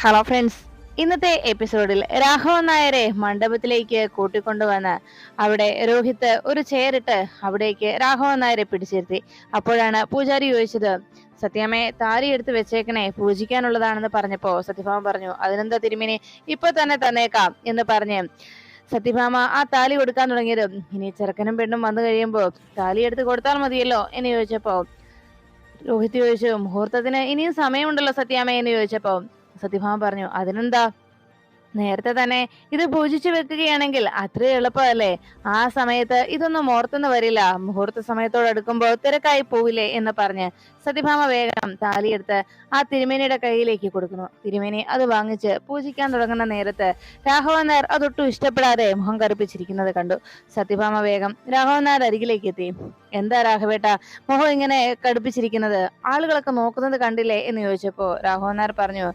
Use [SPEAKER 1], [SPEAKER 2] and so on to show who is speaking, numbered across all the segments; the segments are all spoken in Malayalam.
[SPEAKER 1] ഹലോ ഫ്രണ്ട്സ് ഇന്നത്തെ എപ്പിസോഡിൽ രാഘവൻ നായരെ മണ്ഡപത്തിലേക്ക് കൂട്ടിക്കൊണ്ടുവന്ന് അവിടെ രോഹിത് ഒരു ചെയറിട്ട് അവിടേക്ക് രാഘവൻ നായരെ പിടിച്ചിരുത്തി. അപ്പോഴാണ് പൂജാരി ചോദിച്ചത് സത്യാമ്മേ താരി എടുത്ത് വെച്ചേക്കണേ പൂജിക്കാനുള്ളതാണെന്ന് പറഞ്ഞപ്പോ സത്യഭാമ പറഞ്ഞു അതിനെന്താ തിരുമിനി ഇപ്പൊ തന്നെ തന്നേക്കാം എന്ന് പറഞ്ഞ്. സത്യഭാമ ആ താലി കൊടുക്കാൻ തുടങ്ങിയത് ഇനി ചെറുക്കനും പെണ്ണും വന്നു കഴിയുമ്പോ താലി എടുത്ത് കൊടുത്താൽ മതിയല്ലോ എന്ന് ചോദിച്ചപ്പോ. രോഹിത് ചോദിച്ചു മുഹൂർത്തത്തിന് ഇനിയും സമയമുണ്ടല്ലോ സത്യാമ്മ എന്ന് ചോദിച്ചപ്പോ. സത്യഭാമ പറഞ്ഞു അതിനെന്താ? നേരത്തെ തന്നെ ഇത് പൂജിച്ചു വെക്കുകയാണെങ്കിൽ അത്രയും എളുപ്പമല്ലേ? ആ സമയത്ത് ഇതൊന്നും ഓർത്തെന്ന് വരില്ല. മുഹൂർത്ത സമയത്തോട് അടുക്കുമ്പോൾ തിരക്കായി പോവില്ലേ എന്ന് പറഞ്ഞ് സത്യഭാമ വേഗം താലിയെടുത്ത് ആ തിരുമേനിയുടെ കയ്യിലേക്ക് കൊടുക്കുന്നു. തിരുമേനി അത് വാങ്ങിച്ച് പൂജിക്കാൻ തുടങ്ങുന്ന നേരത്ത് രാഘവൻ നായർ അതൊട്ടും ഇഷ്ടപ്പെടാതെ മുഖം കറുപ്പിച്ചിരിക്കുന്നത് കണ്ടു. സത്യഭാമ വേഗം രാഘവൻ നായർ അരികിലേക്ക് എത്തി. എന്താ രാഘവേട്ട മുഖം ഇങ്ങനെ കടുപ്പിച്ചിരിക്കുന്നത്? ആളുകളൊക്കെ നോക്കുന്നത് കണ്ടില്ലേ? എന്ന് ചോദിച്ചപ്പോ രാഘവൻ നായർ പറഞ്ഞു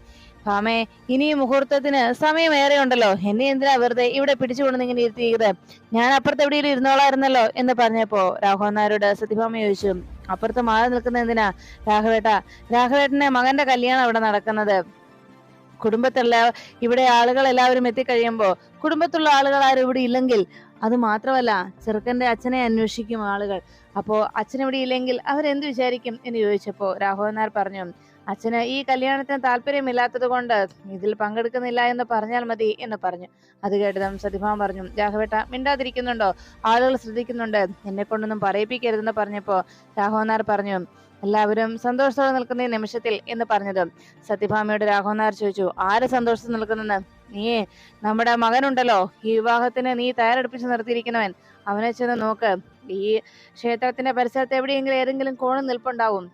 [SPEAKER 1] ഭാമേ ഇനി മുഹൂർത്തത്തിന് സമയം ഏറെ ഉണ്ടല്ലോ എന്നെ എന്തിനാ വെറുതെ ഇവിടെ പിടിച്ചുകൊണ്ട് ഇങ്ങനെ ഇരുത്തിയത് ഞാൻ അപ്പുറത്ത് എവിടെയെങ്കിലും ഇരുന്നോളായിരുന്നല്ലോ എന്ന് പറഞ്ഞപ്പോ രാഘവൻ നായരോട് സത്യഭാമ ചോദിച്ചു അപ്പുറത്ത് മാറി നിൽക്കുന്ന എന്തിനാ രാഘവേട്ട? രാഘവേട്ടന്റെ മകന്റെ കല്യാണം അവിടെ നടക്കുന്നത്. കുടുംബത്തുള്ള ഇവിടെ ആളുകൾ എല്ലാവരും എത്തിക്കഴിയുമ്പോ കുടുംബത്തുള്ള ആളുകൾ ആരും ഇവിടെ ഇല്ലെങ്കിൽ അത് മാത്രമല്ല ചെറുക്കന്റെ അച്ഛനെ അന്വേഷിക്കും ആളുകൾ. അപ്പോ അച്ഛൻ ഇവിടെ ഇല്ലെങ്കിൽ അവരെന്ത് വിചാരിക്കും? എന്ന് ചോദിച്ചപ്പോ രാഘവൻ നായർ പറഞ്ഞു അച്ഛന് ഈ കല്യാണത്തിന് താല്പര്യമില്ലാത്തത് കൊണ്ട് ഇതിൽ പങ്കെടുക്കുന്നില്ല എന്ന് പറഞ്ഞാൽ മതി എന്ന് പറഞ്ഞു. അത് കേട്ടതും സതിഭാവം പറഞ്ഞു രാഘവേട്ട മിണ്ടാതിരിക്കുന്നുണ്ടോ? ആളുകൾ ശ്രദ്ധിക്കുന്നുണ്ട്. എന്നെ കൊണ്ടൊന്നും പറയിപ്പിക്കരുതെന്ന് പറഞ്ഞപ്പോ രാഘവനാർ പറഞ്ഞു എല്ലാവരും സന്തോഷത്തോടെ നിൽക്കുന്ന ഈ നിമിഷത്തിൽ എന്ന് പറഞ്ഞതും. സത്യഭാമയോട് രാഘവനാർ ചോദിച്ചു ആര് സന്തോഷത്തിൽ നിൽക്കുന്നെന്ന്? നീ നമ്മുടെ മകനുണ്ടല്ലോ. ഈ വിവാഹത്തിന് നീ തയ്യാറെടുപ്പിച്ച് നിർത്തിയിരിക്കുന്നവൻ. അവനെ ചെന്ന് നോക്ക്. ഈ ക്ഷേത്രത്തിന്റെ പരിസരത്ത് എവിടെയെങ്കിലും ഏതെങ്കിലും കോണം നിൽപ്പുണ്ടാവും.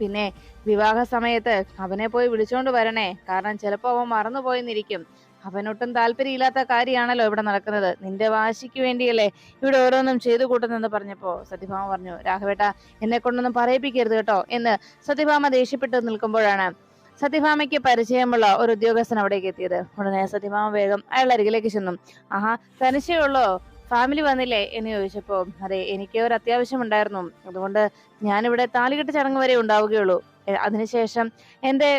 [SPEAKER 1] പിന്നെ വിവാഹ സമയത്ത് അവനെ പോയി വിളിച്ചോണ്ട് വരണേ. കാരണം ചിലപ്പോ അവൻ മറന്നുപോയെന്നിരിക്കും അവനൊട്ടും താല്പര്യമില്ലാത്ത കാര്യമാണല്ലോ ഇവിടെ നടക്കുന്നത്. നിന്റെ വാശിക്ക് വേണ്ടിയല്ലേ ഇവിടെ ഓരോന്നും ചെയ്തു കൂട്ടുന്നെന്ന് പറഞ്ഞപ്പോ സത്യഭാമ പറഞ്ഞു രാഘവേട്ട എന്നെ കൊണ്ടൊന്നും പറയിപ്പിക്കരുത് കേട്ടോ എന്ന് സത്യഭാമ ദേഷ്യപ്പെട്ട് നിൽക്കുമ്പോഴാണ് സത്യഭാമയ്ക്ക് പരിചയമുള്ള ഒരു ഉദ്യോഗസ്ഥൻ അവിടേക്ക് എത്തിയത്. ഉടനെ സത്യഭാമ വേഗം അയാൾ അരികിലേക്ക് ചെന്നു. ആഹാ തനിശയുള്ളോ ഫാമിലി വന്നില്ലേ എന്ന് ചോദിച്ചപ്പോ അതെ എനിക്ക് ഒരു അത്യാവശ്യം ഉണ്ടായിരുന്നു. അതുകൊണ്ട് ഞാനിവിടെ താലികെട്ട് ചടങ്ങ് വരെ ഉണ്ടാവുകയുള്ളൂ. അതിനുശേഷം എന്റെ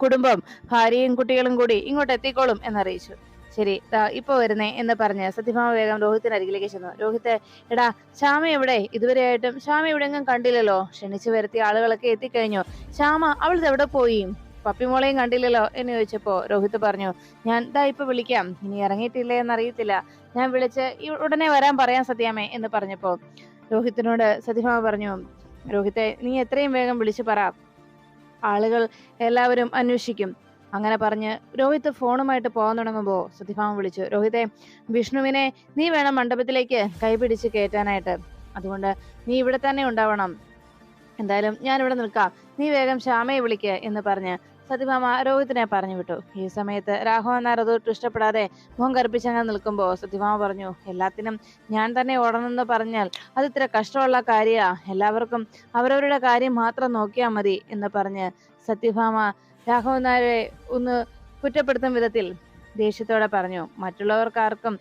[SPEAKER 1] കുടുംബം ഭാര്യയും കുട്ടികളും കൂടി ഇങ്ങോട്ട് എത്തിക്കോളും എന്നറിയിച്ചു. ശരി ഇപ്പൊ വരുന്നേ എന്ന് പറഞ്ഞ് സത്യഭാമ വേഗം രോഹിത്തിന് അരികിലേക്ക് ചെന്നു. രോഹിത്തെ എടാ ശ്യാമ എവിടെ? ഇതുവരെയായിട്ടും ശ്യാമ എവിടെയെങ്കിലും കണ്ടില്ലല്ലോ. ക്ഷണിച്ചു വരുത്തിയ ആളുകളൊക്കെ എത്തിക്കഴിഞ്ഞു. ശ്യാമ അവൾ എവിടെ പോയി? പപ്പിമോളെയും കണ്ടില്ലല്ലോ എന്ന് ചോദിച്ചപ്പോ രോഹിത് പറഞ്ഞു ഞാൻ ദാ ഇപ്പൊ വിളിക്കാം. ഇനി ഇറങ്ങിയിട്ടില്ലേ എന്നറിയത്തില്ല. ഞാൻ വിളിച്ച് ഉടനെ വരാൻ പറയാൻ സത്യാമേ എന്ന് പറഞ്ഞപ്പോ രോഹിത്തിനോട് സത്യഭാമ പറഞ്ഞു രോഹിത്തെ നീ എത്രയും വേഗം വിളിച്ചു പറ. ആളുകൾ എല്ലാവരും അന്വേഷിക്കും. അങ്ങനെ പറഞ്ഞ് രോഹിത് ഫോണുമായിട്ട് പോകാൻ തുടങ്ങുമ്പോൾ സത്യഭാമ വിളിച്ചു രോഹിത്തെ വിഷ്ണുവിനെ നീ വേണം മണ്ഡപത്തിലേക്ക് കൈപിടിച്ച് കയറ്റാനായിട്ട്. അതുകൊണ്ട് നീ ഇവിടെ തന്നെ ഉണ്ടാവണം. എന്തായാലും ഞാൻ ഇവിടെ നിൽക്കാം. നീ വേഗം ശ്യാമയെ വിളിക്കുക എന്ന് പറഞ്ഞ് സത്യഭാമ രോഹിത്തിനെ പറഞ്ഞു വിട്ടു. ഈ സമയത്ത് രാഘവൻ നായർ അതൊട്ടും ഇഷ്ടപ്പെടാതെ മുഖം കറുപ്പിച്ചങ്ങനെ നിൽക്കുമ്പോൾ സത്യഭാമ പറഞ്ഞു എല്ലാത്തിനും ഞാൻ തന്നെ ഓടണമെന്ന് പറഞ്ഞാൽ അത് ഇത്ര കഷ്ടമുള്ള കാര്യമാ എല്ലാവർക്കും അവരവരുടെ കാര്യം മാത്രം നോക്കിയാൽ മതി എന്ന് പറഞ്ഞ് സത്യഭാമ രാഘവൻ നായരെ ഒന്ന് കുറ്റപ്പെടുത്തും വിധത്തിൽ ദേഷ്യത്തോടെ പറഞ്ഞു മറ്റുള്ളവർക്കാർക്കും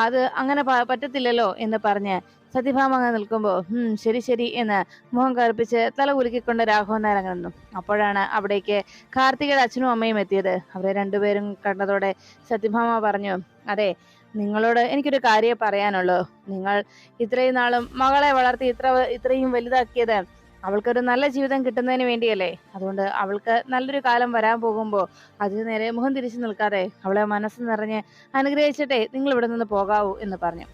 [SPEAKER 1] അത് അങ്ങനെ പറ്റത്തില്ലല്ലോ എന്ന് പറഞ്ഞ് സത്യഭാമ നിൽക്കുമ്പോൾ ഉം ശരി ശരി എന്ന് മുഖം കറുപ്പിച്ച് തല കുലുക്കിക്കൊണ്ട് രാഘവൻ അങ്ങനെ നിന്നു. അപ്പോഴാണ് അവിടേക്ക് കാർത്തികയുടെ അച്ഛനും അമ്മയും എത്തിയത്. അവരെ രണ്ടുപേരും കണ്ടതോടെ സത്യഭാമ പറഞ്ഞു അതെ നിങ്ങളോട് എനിക്കൊരു കാര്യം പറയാനുള്ളൂ. നിങ്ങൾ ഇത്രയും നാളും മകളെ വളർത്തി ഇത്ര ഇത്രയും വലുതാക്കിയത് അവൾക്കൊരു നല്ല ജീവിതം കിട്ടുന്നതിന് വേണ്ടിയല്ലേ. അതുകൊണ്ട് അവൾക്ക് നല്ലൊരു കാലം വരാൻ പോകുമ്പോൾ അതിന് നേരെ മുഖം തിരിച്ചു നിൽക്കാതെ അവളെ മനസ്സ് നിറഞ്ഞ് അനുഗ്രഹിച്ചിട്ടേ നിങ്ങൾ ഇവിടെ നിന്ന് പോകാവൂ എന്ന് പറഞ്ഞു.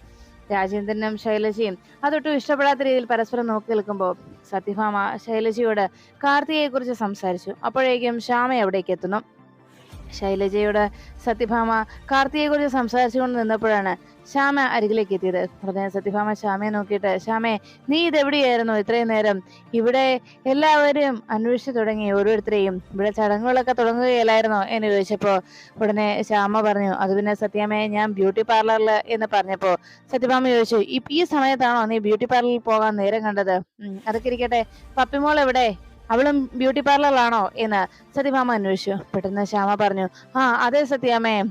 [SPEAKER 1] രാജേന്ദ്രനും ശൈലജയും. അതൊട്ടും ഇഷ്ടപ്പെടാത്ത രീതിയിൽ പരസ്പരം നോക്കി നിൽക്കുമ്പോൾ സത്യഭാമ ശൈലജയോട് കാർത്തികയെ കുറിച്ച് സംസാരിച്ചു. അപ്പോഴേക്കും ശ്യാമ അവിടേക്ക് എത്തുന്നു? ശൈലജയോട് സത്യഭാമ കാർത്തികയെ കുറിച്ച് സംസാരിച്ചുകൊണ്ട് നിന്നപ്പോഴാണ് ശ്യാമ അരികിലേക്ക് എത്തിയത്. ഉടനെ സത്യഭാമ ശ്യാമയെ നോക്കിയിട്ട് ശ്യാമേ നീ ഇതെവിടെയായിരുന്നു ഇത്രയും നേരം? ഇവിടെ എല്ലാവരും അന്വേഷിച്ചു തുടങ്ങി ഓരോരുത്തരെയും. ഇവിടെ ചടങ്ങുകളൊക്കെ തുടങ്ങുകയില്ലായിരുന്നോ? എന്ന് ചോദിച്ചപ്പോ ഉടനെ ശ്യാമ പറഞ്ഞു അത് പിന്നെ സത്യാമേ ഞാൻ ബ്യൂട്ടി പാർലറിൽ എന്ന് പറഞ്ഞപ്പോ. സത്യഭാമ ചോദിച്ചു "ഈ- സമയത്താണോ നീ ബ്യൂട്ടി പാർലറിൽ പോകാൻ നേരം കണ്ടത്? അതൊക്കെ ഇരിക്കട്ടെ. പപ്പിമോൾ എവിടെ? അവളും ബ്യൂട്ടി പാർലറിലാണോ എന്ന് സത്യഭാമ അന്വേഷിച്ചു. പെട്ടെന്ന് ശ്യാമ പറഞ്ഞു ആ അതെ സത്യാമേ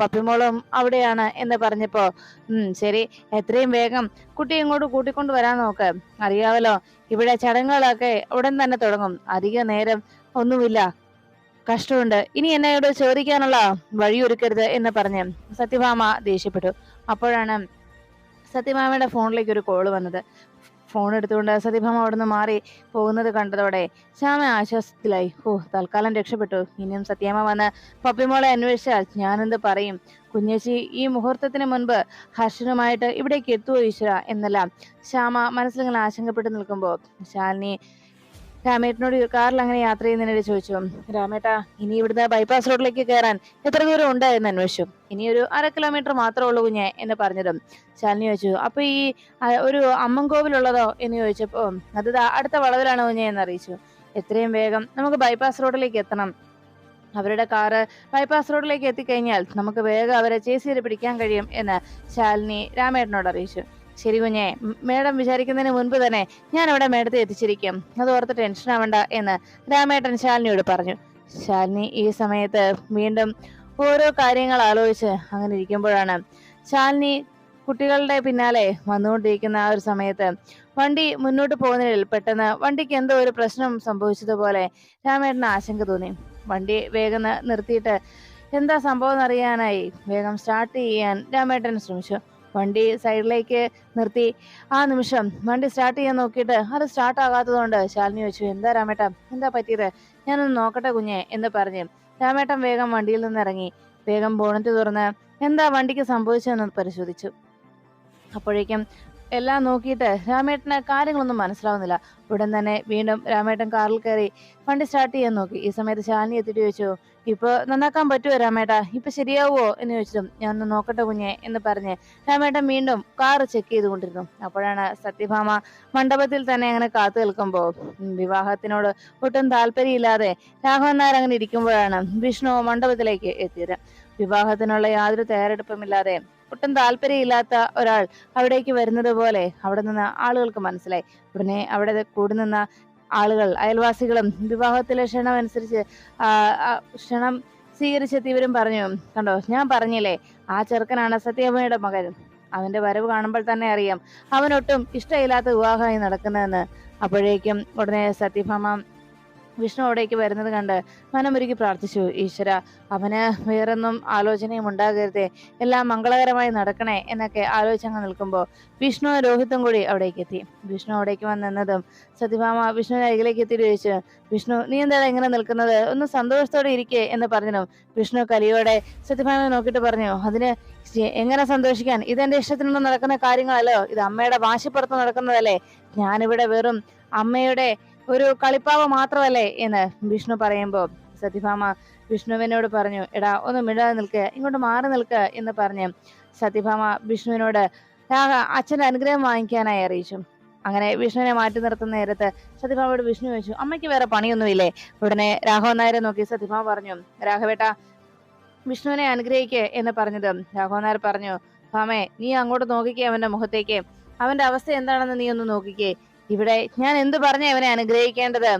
[SPEAKER 1] പപ്പിമോളും അവിടെയാണ് എന്ന് പറഞ്ഞപ്പോ ഉം ശരി എത്രയും വേഗം കുട്ടിയെ ഇങ്ങോട്ട് കൂട്ടിക്കൊണ്ട് വരാൻ നോക്ക്. അറിയാവല്ലോ ഇവിടെ ചടങ്ങുകളൊക്കെ ഉടൻ തന്നെ തുടങ്ങും. അധിക നേരം ഒന്നുമില്ല. കഷ്ടമുണ്ട്. ഇനി എന്നോട് ചോദിക്കാനുള്ള വഴിയൊരുക്കരുത് എന്ന് പറഞ്ഞ് സത്യഭാമ ദേഷ്യപ്പെട്ടു. അപ്പോഴാണ് സത്യഭാമയുടെ ഫോണിലേക്ക് ഒരു കോൾ വന്നത്. ഫോൺ എടുത്തുകൊണ്ട് സത്യഭാമ അവിടുന്ന് മാറി പോകുന്നത് കണ്ടതോടെ ശ്യാമ ആശ്വാസത്തിലായി. ഓ തൽക്കാലം രക്ഷപ്പെട്ടു. ഇനിയും സത്യാമ്മ വന്ന് പപ്പിമോളെ അന്വേഷിച്ചാൽ ഞാനെന്ത് പറയും? കുഞ്ഞേച്ചി ഈ മുഹൂർത്തത്തിന് മുൻപ് ഹർഷനുമായിട്ട് ഇവിടേക്ക് എത്തുമോ ഈശ്വര എന്നെല്ലാം ശ്യാമ മനസ്സിലിങ്ങനെ ആശങ്കപ്പെട്ട് നിൽക്കുമ്പോൾ ശാലിനി രാമേട്ടനോട് കാറിൽ അങ്ങനെ യാത്ര ചെയ്യുന്നതിനിടെ ചോദിച്ചു രാമേട്ടാ ഇനി ഇവിടുന്ന് ബൈപ്പാസ് റോഡിലേക്ക് കയറാൻ എത്ര ദൂരം ഉണ്ട് എന്ന് അന്വേഷിച്ചു. ഇനി ഒരു അര കിലോമീറ്റർ മാത്രമേ ഉള്ളൂ കുഞ്ഞെ എന്ന് പറഞ്ഞതും. ശാലിനി ചോദിച്ചു അപ്പൊ ഈ ഒരു അമ്മൻകോവിലുള്ളതോ എന്ന് ചോദിച്ചപ്പോ അത് അടുത്ത വളവിലാണ് കുഞ്ഞെ? എന്ന് അറിയിച്ചു. എത്രയും വേഗം നമുക്ക് ബൈപ്പാസ് റോഡിലേക്ക് എത്തണം. അവരുടെ കാറ് ബൈപ്പാസ് റോഡിലേക്ക് എത്തിക്കഴിഞ്ഞാൽ നമുക്ക് വേഗം അവരെ ചേസിയിൽ പിടിക്കാൻ കഴിയും എന്ന് ശാലിനി രാമേട്ടനോട് അറിയിച്ചു. ശരി കുഞ്ഞെ മേഡം വിചാരിക്കുന്നതിന് മുൻപ് തന്നെ ഞാൻ അവിടെ മേഡത്തെ എത്തിച്ചിരിക്കും. അത് ഓർത്ത് ടെൻഷൻ ആവണ്ട എന്ന് രാമേട്ടൻ ശാലിനിയോട് പറഞ്ഞു. ശാലിനി ഈ സമയത്ത് വീണ്ടും ഓരോ കാര്യങ്ങൾ ആലോചിച്ച് അങ്ങനെ ഇരിക്കുമ്പോഴാണ് ശാലിനി കുട്ടികളുടെ പിന്നാലെ വന്നുകൊണ്ടിരിക്കുന്ന ആ ഒരു സമയത്ത് വണ്ടി മുന്നോട്ട് പോകുന്നതിൽ പെട്ടെന്ന് വണ്ടിക്ക് എന്തോ ഒരു പ്രശ്നം സംഭവിച്ചതുപോലെ രാമേട്ടന് ആശങ്ക തോന്നി. വണ്ടി വേഗം നിർത്തിയിട്ട് എന്താ സംഭവം എന്നറിയാനായി വേഗം സ്റ്റാർട്ട് ചെയ്യാൻ രാമേട്ടൻ ശ്രമിച്ചു. വണ്ടി സൈഡിലേക്ക് നിർത്തി. ആ നിമിഷം വണ്ടി സ്റ്റാർട്ട് ചെയ്യാൻ നോക്കിയിട്ട് അത് സ്റ്റാർട്ട് ആകാത്തതുകൊണ്ട് ശാലിനി വെച്ചു എന്താ രാമേട്ട എന്താ പറ്റിയത്? ഞാനൊന്ന് നോക്കട്ടെ കുഞ്ഞെ എന്ന് പറഞ്ഞു. രാമേട്ടൻ വേഗം വണ്ടിയിൽ നിന്ന് ഇറങ്ങി. വേഗം ബോണറ്റ് തുറന്ന് എന്താ വണ്ടിക്ക് സംഭവിച്ചതെന്ന് പരിശോധിച്ചു. അപ്പോഴേക്കും എല്ലാം നോക്കിയിട്ട് രാമേട്ടന് കാര്യങ്ങളൊന്നും മനസ്സിലാവുന്നില്ല. ഉടൻ തന്നെ വീണ്ടും രാമേട്ടൻ കാറിൽ കയറി വണ്ടി സ്റ്റാർട്ട് ചെയ്യാൻ നോക്കി. ഈ സമയത്ത് ശാലിനി എത്തിയിട്ട് ചോദിച്ചു ഇപ്പൊ നന്നാക്കാൻ പറ്റുമോ രാമേട്ട? ഇപ്പൊ ശരിയാവുമോ എന്ന് ചോദിച്ചിട്ടും ഞാൻ ഒന്ന് നോക്കട്ടെ കുഞ്ഞെ എന്ന് പറഞ്ഞ് രാമേട്ടൻ വീണ്ടും കാർ ചെക്ക് ചെയ്തുകൊണ്ടിരുന്നു. അപ്പോഴാണ് സത്യഭാമ മണ്ഡപത്തിൽ തന്നെ അങ്ങനെ കാത്തു നിൽക്കുമ്പോ വിവാഹത്തിനോട് ഒട്ടും താല്പര്യമില്ലാതെ രാഘവൻ നായർ അങ്ങനെ ഇരിക്കുമ്പോഴാണ് വിഷ്ണു മണ്ഡപത്തിലേക്ക് എത്തിയത്. വിവാഹത്തിനുള്ള യാതൊരു തയ്യാറെടുപ്പുമില്ലാതെ ഒട്ടും താല്പര്യമില്ലാത്ത ഒരാൾ അവിടേക്ക് വരുന്നത് പോലെ അവിടെ നിന്ന് ആളുകൾക്ക് മനസ്സിലായി. ഉടനെ അവിടെ കൂടി നിന്ന ആളുകൾ അയൽവാസികളും വിവാഹത്തിലെ ക്ഷണം അനുസരിച്ച് ക്ഷണം സ്വീകരിച്ചെത്തി ഇവരും പറഞ്ഞു കണ്ടോ ഞാൻ പറഞ്ഞില്ലേ ആ ചെറുക്കനാണ് സത്യമ്മയുടെ മകൻ. അവന്റെ വരവ് കാണുമ്പോൾ തന്നെ അറിയാം അവനൊട്ടും ഇഷ്ടമില്ലാത്ത വിവാഹമായി നടക്കുന്നതെന്ന്. അപ്പോഴേക്കും ഉടനെ സത്യഭാമ വിഷ്ണു അവിടേക്ക് വരുന്നത് കണ്ട് മനമൊരുക്കി പ്രാർത്ഥിച്ചു ഈശ്വര അവന് വേറൊന്നും ആലോചനയും ഉണ്ടാകരുതേ. എല്ലാം മംഗളകരമായി നടക്കണേ എന്നൊക്കെ ആലോചിച്ചങ്ങ് നിൽക്കുമ്പോൾ വിഷ്ണു രോഹിത്തും കൂടി അവിടേക്ക് എത്തി. വിഷ്ണു അവിടേക്ക് വന്ന് നിന്നതും സത്യഭാമ വിഷ്ണുവിന്റെ അരികിലേക്ക് എത്തി ചോദിച്ചു വിഷ്ണു നീ എന്താണ് ഇങ്ങനെ നിൽക്കുന്നത്? ഒന്ന് സന്തോഷത്തോടെ ഇരിക്കേ എന്ന് പറഞ്ഞു വിഷ്ണു കലിയോടെ സത്യഭാമയെ നോക്കിയിട്ട് പറഞ്ഞു അതിന് എങ്ങനെ സന്തോഷിക്കാൻ? ഇതെന്റെ ഇഷ്ടത്തിനൊന്നും നടക്കുന്ന കാര്യങ്ങളല്ലോ. ഇത് അമ്മയുടെ വാശിപ്പുറത്ത് നടക്കുന്നതല്ലേ. ഞാനിവിടെ വെറും അമ്മയുടെ ഒരു കളിപ്പാവ മാത്രമല്ലേ എന്ന് വിഷ്ണു പറയുമ്പോൾ സത്യഭാമ വിഷ്ണുവിനോട് പറഞ്ഞു എടാ ഒന്ന് മിണ്ടാതെ നിൽക്കുക ഇങ്ങോട്ട് മാറി നിൽക്കുക എന്ന് പറഞ്ഞ് സത്യഭാമ വിഷ്ണുവിനോട് അച്ഛന്റെ അനുഗ്രഹം വാങ്ങിക്കാനായി അറിയിച്ചു. അങ്ങനെ വിഷ്ണുവിനെ മാറ്റി നിർത്തുന്ന നേരത്ത് സത്യഭാമയോട് വിഷ്ണു ചോദിച്ചു അമ്മയ്ക്ക് വേറെ പണിയൊന്നുമില്ലേ? ഉടനെ രാഘവൻ നായരെ നോക്കി സത്യഭാമ പറഞ്ഞു രാഘവേട്ട വിഷ്ണുവിനെ അനുഗ്രഹിക്കേ എന്ന് പറഞ്ഞത്. രാഘവൻ നായർ പറഞ്ഞു ഭാമേ നീ അങ്ങോട്ട് നോക്കിക്കേ അവന്റെ മുഖത്തേക്ക്. അവന്റെ അവസ്ഥ എന്താണെന്ന് നീ ഒന്ന് നോക്കിക്കേ. ഇവിടെ ഞാൻ എന്തു പറഞ്ഞ അവനെ അനുഗ്രഹിക്കേണ്ടത്?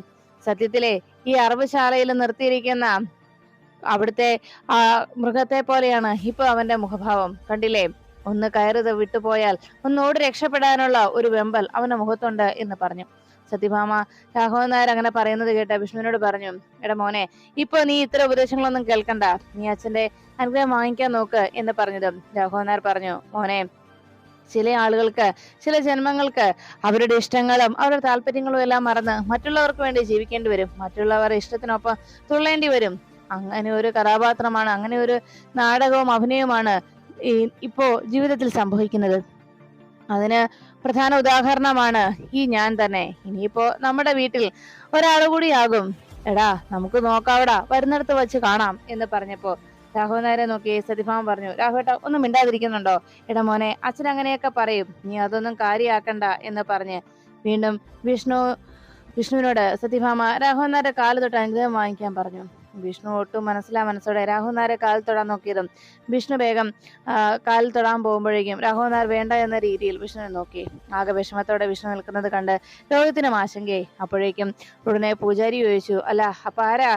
[SPEAKER 1] സത്യത്തിലെ ഈ അറബുശാലയിൽ നിർത്തിയിരിക്കുന്ന അവിടുത്തെ ആ മൃഗത്തെ പോലെയാണ് ഇപ്പൊ അവന്റെ മുഖഭാവം. കണ്ടില്ലേ? ഒന്ന് കയറുത് വിട്ടുപോയാൽ ഒന്നോട് രക്ഷപ്പെടാനുള്ള ഒരു വെമ്പൽ അവന്റെ മുഖത്തുണ്ട് എന്ന് പറഞ്ഞു. സത്യഭാമ രാഘവൻ നായർ അങ്ങനെ പറയുന്നത് കേട്ട വിഷ്ണുവിനോട് പറഞ്ഞു എടാ മോനെ ഇപ്പൊ നീ ഇത്ര ഉപദേശങ്ങളൊന്നും കേൾക്കണ്ട. നീ അച്ഛന്റെ അനുഗ്രഹം വാങ്ങിക്കാൻ നോക്ക് എന്ന് പറഞ്ഞതും രാഘവൻ നായർ പറഞ്ഞു മോനെ ചില ആളുകൾക്ക് ചില ജന്മങ്ങൾക്ക് അവരുടെ ഇഷ്ടങ്ങളും അവരുടെ താല്പര്യങ്ങളും എല്ലാം മറന്ന് മറ്റുള്ളവർക്ക് വേണ്ടി ജീവിക്കേണ്ടി വരും. മറ്റുള്ളവരുടെ ഇഷ്ടത്തിനൊപ്പം തുള്ളേണ്ടി വരും. അങ്ങനെ ഒരു കഥാപാത്രമാണ് അങ്ങനെ ഒരു നാടകവും അഭിനയവുമാണ് ഇപ്പോ ജീവിതത്തിൽ സംഭവിക്കുന്നത്. അതിന് പ്രധാന ഉദാഹരണമാണ് ഈ ഞാൻ തന്നെ. ഇനിയിപ്പോ നമ്മുടെ വീട്ടിൽ ഒരാൾ കൂടിയാകും എടാ നമുക്ക് നോക്കാവടാ വരുന്നിടത്ത് വെച്ച് കാണാം എന്ന് പറഞ്ഞപ്പോ രാഘവൻ നേരെ നോക്കി സതിഭാമൻ പറഞ്ഞു രാഘവേട്ട ഒന്നും മിണ്ടാതിരിക്കുന്നുണ്ടോ? എടാ മോനെ അച്ഛൻ അങ്ങനെയൊക്കെ പറയും. നീ അതൊന്നും കാര്യമാക്കണ്ട എന്ന് പറഞ്ഞ് വീണ്ടും വിഷ്ണു വിഷ്ണുവിനോട് സതിഭാമ രാഘവൻ കാലു കാൽ തൊട്ട് അനുഗ്രഹം വാങ്ങിക്കാൻ പറഞ്ഞു. വിഷ്ണു ഒട്ടും മനസ്സിലാ മനസ്സോടെ. രാഹുനാരെ കാൽ തൊടാൻ നോക്കിയതും വിഷ്ണു വേഗം കാൽ തൊടാൻ പോകുമ്പോഴേക്കും രാഹുനാർ വേണ്ട എന്ന രീതിയിൽ വിഷ്ണുവിനെ നോക്കി. ആകെ വിഷമത്തോടെ വിഷ്ണു നിൽക്കുന്നത് കണ്ട് രോഹിത്തിനും ആശങ്കയായി. അപ്പോഴേക്കും ഉടനെ പൂജാരി ചോദിച്ചു അല്ല അപ്പൊ ആരാ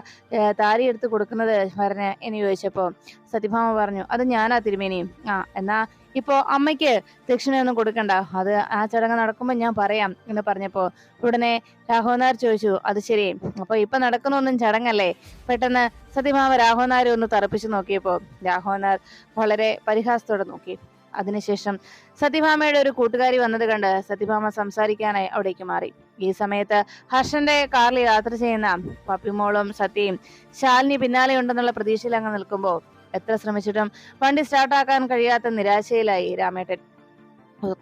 [SPEAKER 1] താരി എടുത്ത് കൊടുക്കുന്നത്? വരന് എന്ന് ചോദിച്ചപ്പോ സത്യഭാമ പറഞ്ഞു അത് ഞാനാ തിരുമേനി. ആ എന്നാ ഇപ്പോ അമ്മയ്ക്ക് ദക്ഷിണയൊന്നും കൊടുക്കണ്ട. അത് ആ ചടങ്ങ് നടക്കുമ്പോൾ ഞാൻ പറയാം എന്ന് പറഞ്ഞപ്പോൾ ഉടനെ രാഹോനാർ ചോദിച്ചു അത് ശരി. അപ്പൊ ഇപ്പൊ നടക്കുന്നൊന്നും ചടങ്ങല്ലേ? പെട്ടെന്ന് സത്യമാവ രാഹോനാരെ ഒന്ന് തറപ്പിച്ചു നോക്കിയപ്പോൾ രാഹോനാർ വളരെ പരിഹാസത്തോടെ നോക്കി. അതിനുശേഷം സത്യഭാമയുടെ ഒരു കൂട്ടുകാരി വന്നത് കണ്ട് സത്യഭാമ സംസാരിക്കാനായി അവിടേക്ക് മാറി. ഈ സമയത്ത് ഹർഷന്റെ കാറിൽ യാത്ര ചെയ്യുന്ന പപ്പിമോളും സത്യയും ശാലിനി പിന്നാലെ ഉണ്ടെന്നുള്ള പ്രതീക്ഷയിൽ അങ്ങ് നിൽക്കുമ്പോൾ എത്ര ശ്രമിച്ചിട്ടും വണ്ടി സ്റ്റാർട്ടാക്കാൻ കഴിയാത്ത നിരാശയിലായി രാമേട്ടൻ.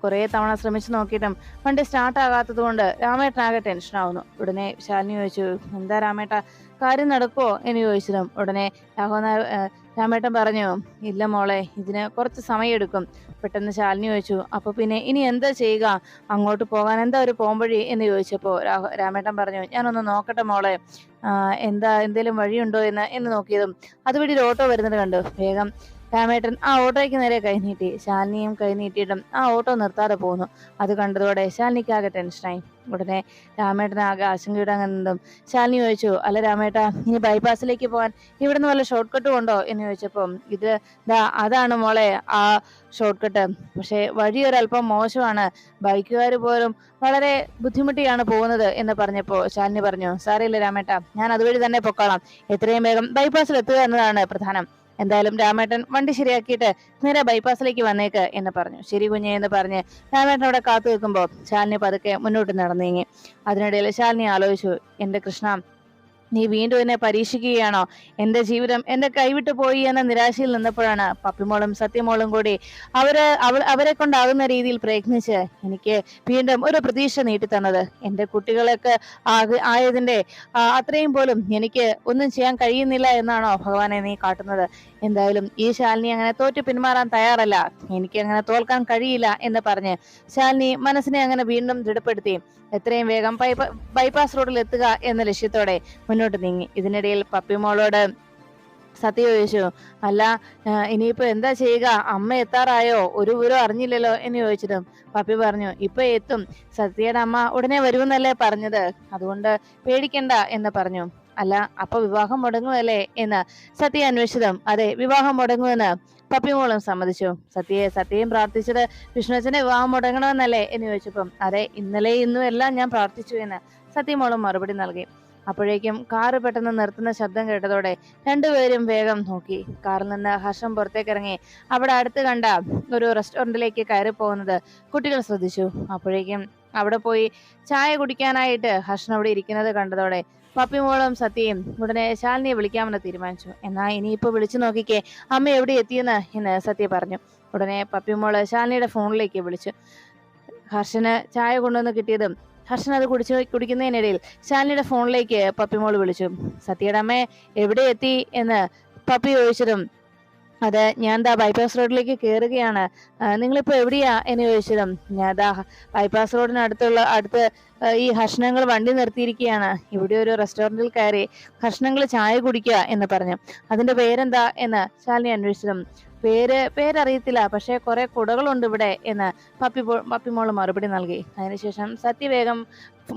[SPEAKER 1] കുറെ തവണ ശ്രമിച്ചു നോക്കിയിട്ടും വണ്ടി സ്റ്റാർട്ട് ആകാത്തത് കൊണ്ട് രാമേട്ടനാകെ ടെൻഷനാവുന്നു ഉടനെ ശാലിനി ചോദിച്ചു എന്താ രാമേട്ട കാര്യം നടക്കുമോ എന്ന് ചോദിച്ചതും ഉടനെ രാഘവന രാമേട്ടൻ പറഞ്ഞു ഇല്ല മോളെ ഇതിന് കുറച്ച് സമയമെടുക്കും പെട്ടെന്ന് ശാലിനി ചോദിച്ചു അപ്പൊ പിന്നെ ഇനി എന്താ ചെയ്യുക? അങ്ങോട്ട് പോകാൻ എന്താ ഒരു പോംവഴി? എന്ന് ചോദിച്ചപ്പോ രാഹു രാമേട്ടൻ പറഞ്ഞു ഞാനൊന്ന് നോക്കട്ടെ മോളെ എന്താ എന്തെങ്കിലും വഴിയുണ്ടോ എന്ന്? എന്ന് നോക്കിയതും അതുവഴി ഒരു ഓട്ടോ വരുന്നത് കണ്ടു. വേഗം രാമേട്ടൻ ആ ഓട്ടോയ്ക്ക് നേരെ കൈനീട്ടി ശാലിനിയും കൈനീട്ടിയിട്ടും ആ ഓട്ടോ നിർത്താതെ പോകുന്നു അത് കണ്ടതോടെ ശാലിനിക്കാകെ ടെൻഷനായി. ഉടനെ രാമേട്ടൻ ആകെ ആശങ്കയുടെ അങ്ങനെ നിന്നും ശാലിനി ചോദിച്ചു അല്ല രാമേട്ട ഇനി ബൈപ്പാസിലേക്ക് പോകാൻ ഇവിടുന്ന് വല്ല ഷോർട്ട് കട്ട് ഉണ്ടോ? എന്ന് ചോദിച്ചപ്പം ഇത് ദാ അതാണ് മോളെ ആ ഷോർട്ട് കട്ട് പക്ഷെ വഴി ഒരല്പം മോശമാണ്. ബൈക്കുകാർ പോലും വളരെ ബുദ്ധിമുട്ടിയാണ് പോകുന്നത്. എന്ന് പറഞ്ഞപ്പോൾ ശാലിനി പറഞ്ഞു സാരമില്ല രാമേട്ട ഞാൻ അതുവഴി തന്നെ പൊക്കോളാം. എത്രയും വേഗം ബൈപ്പാസിൽ എത്തുക എന്നതാണ് പ്രധാനം. എന്തായാലും രാമേട്ടൻ വണ്ടി ശരിയാക്കിയിട്ട് നേരെ ബൈപ്പാസിലേക്ക് വന്നേക്ക് എന്ന് പറഞ്ഞു. ശരി കുഞ്ഞെ എന്ന് പറഞ്ഞ് രാമേട്ടൻ അവിടെ കാത്തു നിൽക്കുമ്പോൾ ശാലിനി പതുക്കെ മുന്നോട്ട് നടന്നീങ്ങി. അതിനിടയിൽ ശാലിനി ആലോചിച്ചു എന്റെ കൃഷ്ണ നീ വീണ്ടും എന്നെ പരീക്ഷിക്കുകയാണോ? എന്റെ ജീവിതം എന്റെ കൈവിട്ടു പോയി എന്ന നിരാശയിൽ നിന്നപ്പോഴാണ് പപ്പിമോളും സത്യമോളും കൂടി അവർ അവ അവരെ കൊണ്ടാകുന്ന രീതിയിൽ പ്രയത്നിച്ച് എനിക്ക് വീണ്ടും ഒരു പ്രതീക്ഷ നീട്ടിത്തന്നത്. എന്റെ കുട്ടികളൊക്കെ ആയതിന്റെ അത്രയും പോലും എനിക്ക് ഒന്നും ചെയ്യാൻ കഴിയുന്നില്ല എന്നാണോ ഭഗവാനെ നീ കാട്ടുന്നത്? എന്തായാലും ഈ ശാലിനി അങ്ങനെ തോറ്റു പിന്മാറാൻ തയ്യാറല്ല. എനിക്ക് അങ്ങനെ തോൽക്കാൻ കഴിയില്ല എന്ന് പറഞ്ഞ് ശാലിനി മനസ്സിനെ അങ്ങനെ വീണ്ടും ദൃഢപ്പെടുത്തി. എത്രയും വേഗം ബൈപ്പാസ് റോഡിൽ എത്തുക എന്ന ലക്ഷ്യത്തോടെ മുന്നോട്ട് നീങ്ങി. ഇതിനിടയിൽ പപ്പിമോളോട് സത്യ ചോദിച്ചു അല്ല ഇനിയിപ്പോ എന്താ ചെയ്യുക? അമ്മ എത്താറായോ? ഒരു വിവരം അറിഞ്ഞില്ലല്ലോ? എന്ന് ചോദിച്ചിട്ടും പപ്പി പറഞ്ഞു ഇപ്പൊ എത്തും. സത്യയുടെ അമ്മ ഉടനെ വരുമെന്നല്ലേ പറഞ്ഞത്. അതുകൊണ്ട് പേടിക്കണ്ട എന്ന് പറഞ്ഞു. അല്ല അപ്പൊ വിവാഹം മുടങ്ങുമല്ലേ എന്ന് സത്യ അന്വേഷിച്ചതും അതെ വിവാഹം മുടങ്ങുമെന്ന് പപ്പിമോളും സമ്മതിച്ചു. സത്യയെ സത്യയും പ്രാർത്ഥിച്ചത് വിഷ്ണുവച്ചനെ വിവാഹം മുടങ്ങണമെന്നല്ലേ? എന്ന് ചോദിച്ചപ്പം അതെ ഇന്നലെ ഇന്നും എല്ലാം ഞാൻ പ്രാർത്ഥിച്ചു എന്ന് സത്യമോളും മറുപടി നൽകി. അപ്പോഴേക്കും കാറ് പെട്ടെന്ന് നിർത്തുന്ന ശബ്ദം കേട്ടതോടെ രണ്ടുപേരും വേഗം നോക്കി. കാറിൽ നിന്ന് ഹർഷം പുറത്തേക്കിറങ്ങി. അവിടെ അടുത്ത് കണ്ട ഒരു റെസ്റ്റോറന്റിലേക്ക് കയറി പോകുന്നത് കുട്ടികൾ ശ്രദ്ധിച്ചു. അപ്പോഴേക്കും അവിടെ പോയി ചായ കുടിക്കാനായിട്ട് ഹർഷൻ അവിടെ ഇരിക്കുന്നത് കണ്ടതോടെ പപ്പിമോളും സത്യയും ഉടനെ ശാലിനിയെ വിളിക്കാമെന്ന് തീരുമാനിച്ചു. എന്നാൽ ഇനിയിപ്പോൾ വിളിച്ചു നോക്കിക്കേ അമ്മ എവിടെ എത്തിയെന്ന് എന്ന് സത്യ പറഞ്ഞു. ഉടനെ പപ്പിമോൾ ശാലിനിയുടെ ഫോണിലേക്ക് വിളിച്ചു. ഹർഷന് ചായ കൊണ്ടുവന്ന് കിട്ടിയതും ഹർഷൻ അത് കുടിച്ചു കുടിക്കുന്നതിനിടയിൽ ശാലിനിയുടെ ഫോണിലേക്ക് പപ്പി പപ്പിമോൾ വിളിച്ചു. സത്യയുടെ അമ്മ എവിടെ എത്തി എന്ന് പപ്പി ചോദിച്ചതും അതെ ഞാൻ ദാ ബൈപ്പാസ് റോഡിലേക്ക് കയറുകയാണ് നിങ്ങളിപ്പോ എവിടെയാ എന്ന് ചോദിച്ചതും ഞാൻ ദാ ബൈപ്പാസ് റോഡിനടുത്തുള്ള അടുത്ത് ഈ ഹർഷണങ്ങൾ വണ്ടി നിർത്തിയിരിക്കുകയാണ്. ഇവിടെ ഒരു റെസ്റ്റോറന്റിൽ കയറി ഹർഷണങ്ങൾ ചായ കുടിക്കുക എന്ന് പറഞ്ഞു. അതിന്റെ പേരെന്താ എന്ന് ശാലിനി അന്വേഷിച്ചതും പേര് പേരറിയത്തില്ല. പക്ഷെ കുറെ കുടകളുണ്ട് ഇവിടെ എന്ന് പപ്പി പപ്പി പപ്പിമോൾ മറുപടി നൽകി. അതിനുശേഷം സത്യവേഗം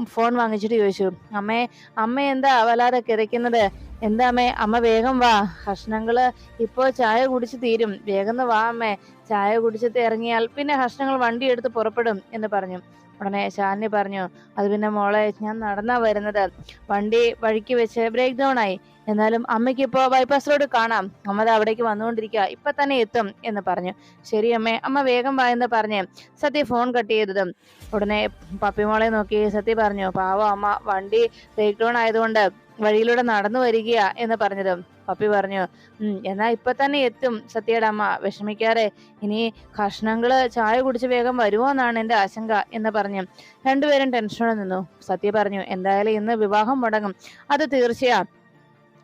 [SPEAKER 1] ഫോൺ വാങ്ങിച്ചിട്ട് ചോദിച്ചു. അമ്മേ അമ്മ എന്താ വല്ലാതെ കിതയ്ക്കുന്നത് എന്താ അമ്മേ? അമ്മ വേഗം വാ. ഭക്ഷണങ്ങൾ ഇപ്പോ ചായ കുടിച്ച് തീരും. വേഗം വാ അമ്മേ. ചായ കുടിച്ചിട്ട് ഇറങ്ങിയാൽ പിന്നെ ഭക്ഷണങ്ങൾ വണ്ടി എടുത്ത് പുറപ്പെടും എന്ന് പറഞ്ഞു. ഉടനെ ശാലിനി പറഞ്ഞു അത് പിന്നെ മോളെ ഞാൻ നടന്നാ വരുന്നത്. വണ്ടി വഴിക്ക് വെച്ച് ബ്രേക്ക് ഡൗൺ ആയി. എന്നാലും അമ്മയ്ക്ക് ഇപ്പോ ബൈപ്പാസ് റോഡ് കാണാം. അമ്മ അവിടേക്ക് വന്നുകൊണ്ടിരിക്കുക ഇപ്പൊ തന്നെ എത്തും എന്ന് പറഞ്ഞു. ശരി അമ്മേ അമ്മ വേഗം വാ എന്ന് പറഞ്ഞ് സത്യ ഫോൺ കട്ട് ചെയ്തതും. ഉടനെ പപ്പിമോളെ നോക്കി സത്യ പറഞ്ഞു പാവം അമ്മ വണ്ടി ബ്രേക്ക് ഡൗൺ ആയതുകൊണ്ട് വഴിയിലൂടെ നടന്നു വരികയാ എന്ന് പറഞ്ഞതും പപ്പി പറഞ്ഞു ഉം എന്നാ ഇപ്പൊ തന്നെ എത്തും. സത്യയുടെ അമ്മ വിഷമിക്കാതെ. ഇനി കഷ്ണങ്ങൾ ചായ കുടിച്ച് വേഗം വരുമോ എന്നാണ് എന്റെ ആശങ്ക എന്ന് പറഞ്ഞു. രണ്ടുപേരും ടെൻഷനോടെ നിന്നു. സത്യ പറഞ്ഞു എന്തായാലും ഇന്ന് വിവാഹം മുടങ്ങും. അത് തീർച്ചയാ.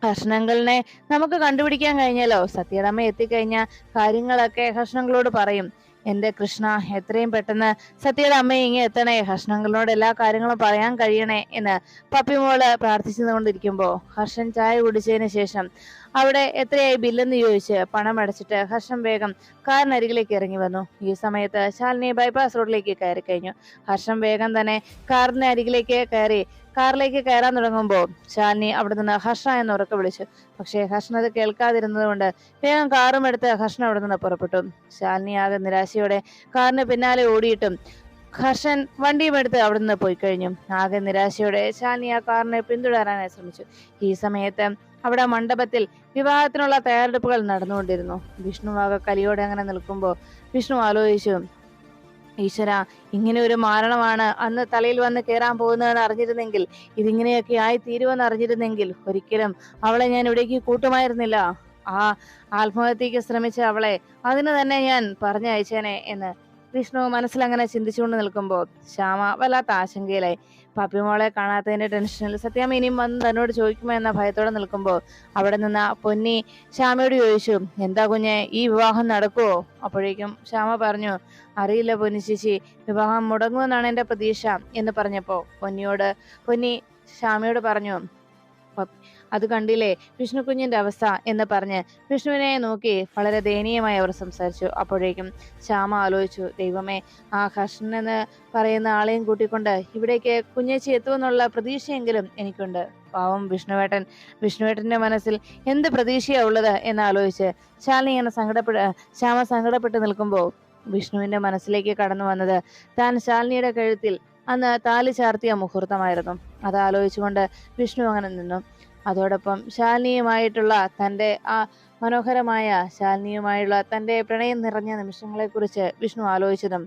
[SPEAKER 1] കഷ്ണങ്ങളിനെ നമുക്ക് കണ്ടുപിടിക്കാൻ കഴിഞ്ഞല്ലോ. സത്യയുടെ അമ്മ എത്തിക്കഴിഞ്ഞാൽ കാര്യങ്ങളൊക്കെ കഷ്ണങ്ങളോട് പറയും. എന്റെ കൃഷ്ണ എത്രയും പെട്ടെന്ന് സത്യയുടെ അമ്മയെ ഇങ്ങനെ എത്തണേ. ഹർഷണങ്ങളോട് എല്ലാ കാര്യങ്ങളും പറയാൻ കഴിയണേ എന്ന് പപ്പിമോൾ പ്രാർത്ഥിച്ചുകൊണ്ടിരിക്കുമ്പോ ഹർഷൻ ചായ കുടിച്ചതിന് ശേഷം അവിടെ എത്രയായി ബില്ലെന്ന് ചോദിച്ച് പണം അടച്ചിട്ട് ഹർഷൻ വേഗം കാറിനരികിലേക്ക് ഇറങ്ങി വന്നു. ഈ സമയത്ത് ശാലിനി ബൈപ്പാസ് റോഡിലേക്ക് കയറി കഴിഞ്ഞു ഹർഷൻ വേഗം തന്നെ കാറിന് അരികിലേക്ക് കയറി കാറിലേക്ക് കയറാൻ തുടങ്ങുമ്പോൾ ഷാനി അവിടെ നിന്ന് ഹർഷ എന്ന് ഉറക്കെ വിളിച്ചു. പക്ഷേ ഹർഷൻ അത് കേൾക്കാതിരുന്നത് കൊണ്ട് വേഗം കാറും എടുത്ത് ഹർഷൻ അവിടെ നിന്ന് പുറപ്പെട്ടു. ശാലിനി ആകെ നിരാശയോടെ കാറിന് പിന്നാലെ ഓടിയിട്ടും ഹർഷൻ വണ്ടിയും എടുത്ത് അവിടെ നിന്ന് പോയി കഴിഞ്ഞു. ആകെ നിരാശയോടെ ശാലിനി ആ കാറിനെ പിന്തുടരാനായി ശ്രമിച്ചു. ഈ സമയത്ത് അവിടെ മണ്ഡപത്തിൽ വിവാഹത്തിനുള്ള തയ്യാറെടുപ്പുകൾ നടന്നുകൊണ്ടിരുന്നു. വിഷ്ണു ആകെ കലിയോടെ അങ്ങനെ നിൽക്കുമ്പോൾ വിഷ്ണു ആലോചിച്ചു ഈശ്വര ഇങ്ങനെ ഒരു മാരണമാണ് അന്ന് തലയിൽ വന്ന് കയറാൻ പോകുന്നതെന്ന് അറിഞ്ഞിരുന്നെങ്കിൽ ഇതിങ്ങനെയൊക്കെ ആയി തീരുമെന്ന് അറിഞ്ഞിരുന്നെങ്കിൽ ഒരിക്കലും അവളെ ഞാൻ ഇവിടേക്ക് കൂട്ടുമായിരുന്നില്ല. ആ ആത്മഹത്യക്ക് ശ്രമിച്ച അവളെ അതിന് തന്നെ ഞാൻ പറഞ്ഞയച്ചേനെ എന്ന് വിഷ്ണു മനസ്സിലങ്ങനെ ചിന്തിച്ചുകൊണ്ട് നിൽക്കുമ്പോൾ ശ്യാമ വല്ലാത്ത ആശങ്കയിലായി. പപ്പിമോളെ കാണാത്തതിന്റെ ടെൻഷനിൽ സത്യാമ്മ ഇനിയും വന്ന് തന്നോട് ചോദിക്കുമോ എന്ന ഭയത്തോടെ നിൽക്കുമ്പോൾ അവിടെ നിന്ന് പൊന്നി ശ്യാമയോട് ചോദിച്ചു എന്താ കുഞ്ഞെ ഈ വിവാഹം നടക്കുവോ? അപ്പോഴേക്കും ശ്യാമ പറഞ്ഞു അറിയില്ല പൊന്നി ചേച്ചി വിവാഹം മുടങ്ങുമെന്നാണ് എന്റെ പ്രതീക്ഷ എന്ന് പറഞ്ഞപ്പോൾ പൊന്നിയോട് പൊന്നി ശ്യാമയോട് പറഞ്ഞു "പപ്പ- അത് കണ്ടില്ലേ? വിഷ്ണു കുഞ്ഞിന്റെ അവസ്ഥ എന്ന് പറഞ്ഞ് വിഷ്ണുവിനെ നോക്കി വളരെ ദയനീയമായി അവർ സംസാരിച്ചു. അപ്പോഴേക്കും ശ്യാമ ആലോചിച്ചു ദൈവമേ ആ കർഷ്ണൻ എന്ന് പറയുന്ന ആളെയും കൂട്ടിക്കൊണ്ട് ഇവിടേക്ക് കുഞ്ഞേച്ചി എത്തുമെന്നുള്ള പ്രതീക്ഷയെങ്കിലും എനിക്കുണ്ട്. പാവം വിഷ്ണുവേട്ടൻ വിഷ്ണുവേട്ടന്റെ മനസ്സിൽ എന്ത് പ്രതീക്ഷയാ ഉള്ളത്? എന്ന് ആലോചിച്ച് ശാലിനി ഇങ്ങനെ സങ്കടപ്പെട ശ്യാമ സങ്കടപ്പെട്ട് നിൽക്കുമ്പോൾ വിഷ്ണുവിന്റെ മനസ്സിലേക്ക് കടന്നു വന്നത് താൻ ശാലിനിയുടെ കഴുത്തിൽ അന്ന് താലി ചാർത്തിയ മുഹൂർത്തമായിരുന്നു. അത് ആലോചിച്ചുകൊണ്ട് വിഷ്ണു അങ്ങനെ നിന്നു. അതോടൊപ്പം ശാലിനിയുമായിട്ടുള്ള തന്റെ ആ മനോഹരമായ ശാലിനിയുമായുള്ള തന്റെ പ്രണയം നിറഞ്ഞ നിമിഷങ്ങളെക്കുറിച്ച് വിഷ്ണു ആലോചിച്ചതും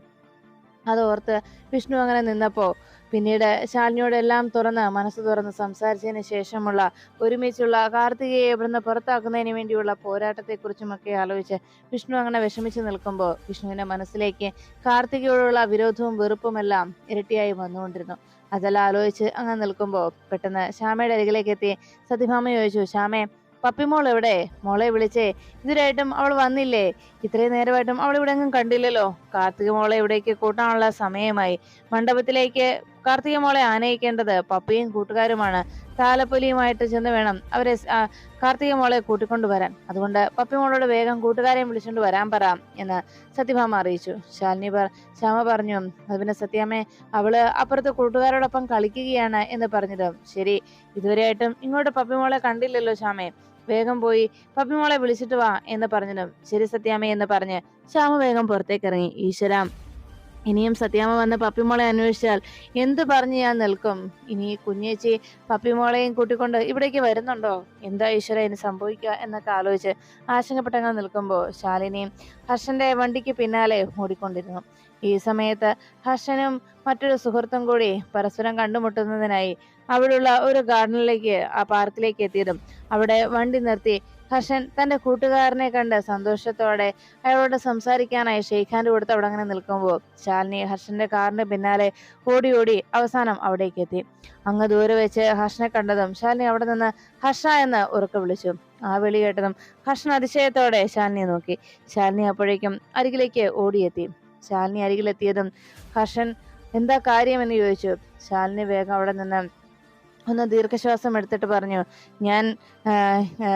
[SPEAKER 1] അതോർത്ത് വിഷ്ണു അങ്ങനെ നിന്നപ്പോൾ പിന്നീട് ശാലിനിയോടെല്ലാം തുറന്ന് മനസ്സ് തുറന്ന് സംസാരിച്ചതിന് ശേഷമുള്ള ഒരുമിച്ചുള്ള കാർത്തികയെ ഇവിടുന്ന് പുറത്താക്കുന്നതിന് വേണ്ടിയുള്ള പോരാട്ടത്തെക്കുറിച്ചുമൊക്കെ ആലോചിച്ച് വിഷ്ണു അങ്ങനെ വിഷമിച്ചു നിൽക്കുമ്പോൾ വിഷ്ണുവിന്റെ മനസ്സിലേക്ക് കാർത്തികയോടുള്ള വിരോധവും വെറുപ്പുമെല്ലാം ഇരട്ടിയായി വന്നുകൊണ്ടിരുന്നു. അതെല്ലാം ആലോചിച്ച് അങ്ങനെ നിൽക്കുമ്പോൾ പെട്ടെന്ന് ശ്യാമയുടെ അരികിലേക്ക് എത്തി. സത്യഭാമ ചോദിച്ചു ശ്യാമേ പപ്പിമോൾ എവിടെ? മോളെ വിളിച്ചേ. ഇതുവരായിട്ടും അവൾ വന്നില്ലേ? ഇത്രയും നേരമായിട്ടും അവൾ ഇവിടെ എങ്ങും കണ്ടില്ലല്ലോ. കാർത്തിക മോളെ ഇവിടേക്ക് കൂട്ടാനുള്ള സമയമായി. മണ്ഡപത്തിലേക്ക് കാർത്തിക മോളെ ആനയിക്കേണ്ടത് പപ്പിയും കൂട്ടുകാരുമാണ്. താലപ്പൊലിയുമായിട്ട് ചെന്ന് വേണം അവരെ കാർത്തിക മോളെ കൂട്ടിക്കൊണ്ടുവരാൻ അതുകൊണ്ട് പപ്പി മോളോട് വേഗം കൂട്ടുകാരെയും വിളിച്ചുകൊണ്ട് വരാൻ പറ എന്ന് സത്യഭാമ അറിയിച്ചു. ശാലിനി പറ ശ്യാമ പറഞ്ഞു അത് പിന്നെ സത്യാമ്മ അവൾ അപ്പുറത്ത് കൂട്ടുകാരോടൊപ്പം കളിക്കുകയാണ് എന്ന് പറഞ്ഞത്. ശരി ഇതുവരെയായിട്ടും ഇങ്ങോട്ട് പപ്പി മോളെ കണ്ടില്ലല്ലോ ശ്യാമേ. വേഗം പോയി പപ്പി മോളെ വിളിച്ചിട്ട് വാ എന്ന് പറഞ്ഞതും. ശരി സത്യാമ്മ എന്ന് പറഞ്ഞ് ശ്യാമ വേഗം പുറത്തേക്ക് ഇറങ്ങി ഈശ്വര ഇനിയും സത്യാമ്മ വന്ന് പപ്പിമോളെ അന്വേഷിച്ചാൽ എന്ത് പറഞ്ഞ് ഞാൻ നിൽക്കും? ഇനി കുഞ്ഞേച്ചി പപ്പിമോളെയും കൂട്ടിക്കൊണ്ട് ഇവിടേക്ക് വരുന്നുണ്ടോ? എന്താ ഈശ്വര ഇനി സംഭവിക്കുക എന്നൊക്കെ ആലോചിച്ച് ആശങ്കപ്പെട്ടങ്ങ് നിൽക്കുമ്പോൾ ശാലിനിയും ഹർഷന്റെ വണ്ടിക്ക് പിന്നാലെ ഓടിക്കൊണ്ടിരുന്നു. ഈ സമയത്ത് ഹർഷനും മറ്റൊരു സുഹൃത്തും കൂടി പരസ്പരം കണ്ടുമുട്ടുന്നതിനായി അവിടെയുള്ള ഒരു ഗാർഡനിലേക്ക് ആ പാർക്കിലേക്ക് എത്തിയതും അവിടെ വണ്ടി നിർത്തി ഹർഷൻ തന്റെ കൂട്ടുകാരനെ കണ്ട് സന്തോഷത്തോടെ അയാളോട് സംസാരിക്കാനായി ഷെയ്ഖാന്റെ കൊടുത്ത് അവിടെ അങ്ങനെ നിൽക്കുമ്പോൾ ശാലിനി ഹർഷന്റെ കാറിന്റെ പിന്നാലെ ഓടി ഓടി അവസാനം അവിടേക്ക് എത്തി. അങ്ങ് ദൂരെ വെച്ച് ഹർഷനെ കണ്ടതും ശാലിനി അവിടെ നിന്ന് ഹർഷ എന്ന് ഉറക്കെ വിളിച്ചു. ആ വിളി കേട്ടതും ഹർഷൻ അതിശയത്തോടെ ശാലിനിയെ നോക്കി. ശാലിനി അപ്പോഴേക്കും അരികിലേക്ക് ഓടിയെത്തി. ശാലിനി അരികിലെത്തിയതും ഹർഷൻ എന്താ കാര്യം? എന്ന് ചോദിച്ചു. ശാലിനി വേഗം അവിടെ നിന്ന് ഒന്ന് ദീർഘശ്വാസം എടുത്തിട്ട് പറഞ്ഞു ഞാൻ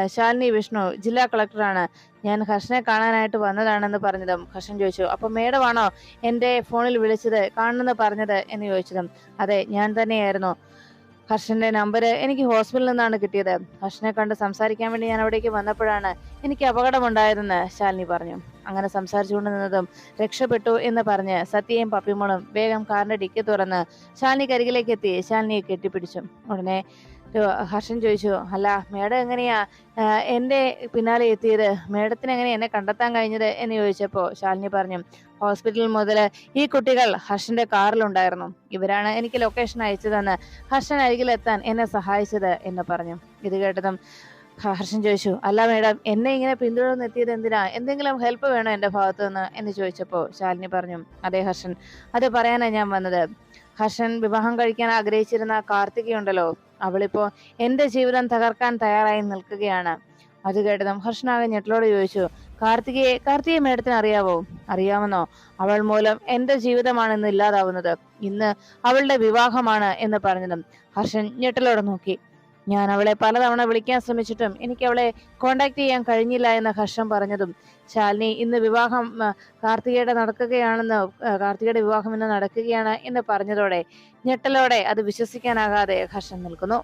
[SPEAKER 1] ശാലിനി വിഷ്ണു ജില്ലാ കളക്ടറാണ്. ഞാൻ ഹർഷനെ കാണാനായിട്ട് വന്നതാണെന്ന് പറഞ്ഞതും ഹർഷൻ ചോദിച്ചു. അപ്പൊ മേഡമാണോ എന്റെ ഫോണിൽ വിളിച്ചത് കാണണമെന്ന് പറഞ്ഞത്? എന്ന് ചോദിച്ചതും. അതെ ഞാൻ തന്നെയായിരുന്നു. ഹർഷന്റെ നമ്പർ എനിക്ക് ഹോസ്പിറ്റലിൽ നിന്നാണ് കിട്ടിയത്. ഹർഷനെ കണ്ട് സംസാരിക്കാൻ വേണ്ടി ഞാൻ അവിടേക്ക് വന്നപ്പോഴാണ് എനിക്ക് അപകടമുണ്ടായതെന്ന് ശാലിനി പറഞ്ഞു. അങ്ങനെ സംസാരിച്ചുകൊണ്ട് നിന്നതും രക്ഷപ്പെട്ടു എന്ന് പറഞ്ഞ് സത്യയും പപ്പിമോളും വേഗം കാറിന്റെ ഡിക്കി തുറന്ന് ശാലിനി അരികിലേക്ക് എത്തി. ശാലിനിയെ കെട്ടിപ്പിടിച്ചു. ഉടനെ ഹർഷൻ ചോദിച്ചു അല്ല മേഡം എങ്ങനെയാ? എന്റെ പിന്നാലെ എത്തിയത്. മേഡത്തിന് എങ്ങനെയാ എന്നെ കണ്ടെത്താൻ കഴിഞ്ഞത്? എന്ന് ചോദിച്ചപ്പോൾ ശാലിനി പറഞ്ഞു ഹോസ്പിറ്റൽ മുതൽ ഈ കുട്ടികൾ ഹർഷന്റെ കാറിലുണ്ടായിരുന്നു. ഇവരാണ് എനിക്ക് ലൊക്കേഷൻ അയച്ചതെന്ന് ഹർഷൻ അരികിലെത്താൻ എന്നെ സഹായിച്ചത് എന്ന് പറഞ്ഞു. ഇത് കേട്ടതും ഹർഷൻ ചോദിച്ചു അല്ല മേഡം എന്നെ ഇങ്ങനെ പിന്തുടർന്ന് എത്തിയത് എന്തിനാ? എന്തെങ്കിലും ഹെൽപ്പ് വേണോ എന്റെ ഭാഗത്തു നിന്ന് എന്ന് ചോദിച്ചപ്പോ ശാലിനി പറഞ്ഞു അതെ ഹർഷൻ. അത് പറയാനാ ഞാൻ വന്നത്. ഹർഷൻ വിവാഹം കഴിക്കാൻ ആഗ്രഹിച്ചിരുന്ന കാർത്തികയുണ്ടല്ലോ. അവളിപ്പോ എന്റെ ജീവിതം തകർക്കാൻ തയ്യാറായി നിൽക്കുകയാണ്. അത് കേട്ട് ഹർഷനാകെ ഞെട്ടലോട് ചോദിച്ചു കാർത്തികയെ കാർത്തികയെ മേഡത്തിന് അറിയാവോ? അറിയാമെന്നോ? അവൾ മൂലം എന്റെ ജീവിതമാണ് ഇന്ന് ഇല്ലാതാവുന്നത്. ഇന്ന് അവളുടെ വിവാഹമാണ് എന്ന് പറഞ്ഞതും ഹർഷൻ ഞെട്ടലോടെ നോക്കി. ഞാൻ അവളെ പലതവണ വിളിക്കാൻ ശ്രമിച്ചിട്ടും എനിക്ക് അവളെ കോണ്ടാക്ട് ചെയ്യാൻ കഴിഞ്ഞില്ല എന്ന് ഹർഷൻ പറഞ്ഞതും ശാലിനി ഇന്ന് വിവാഹം കാർത്തികയുടെ നടക്കുകയാണെന്ന് കാർത്തികയുടെ വിവാഹം ഇന്ന് നടക്കുകയാണ് എന്ന് പറഞ്ഞതോടെ ഞെട്ടലോടെ അത് വിശ്വസിക്കാനാകാതെ ഹർഷം നിൽക്കുന്നു.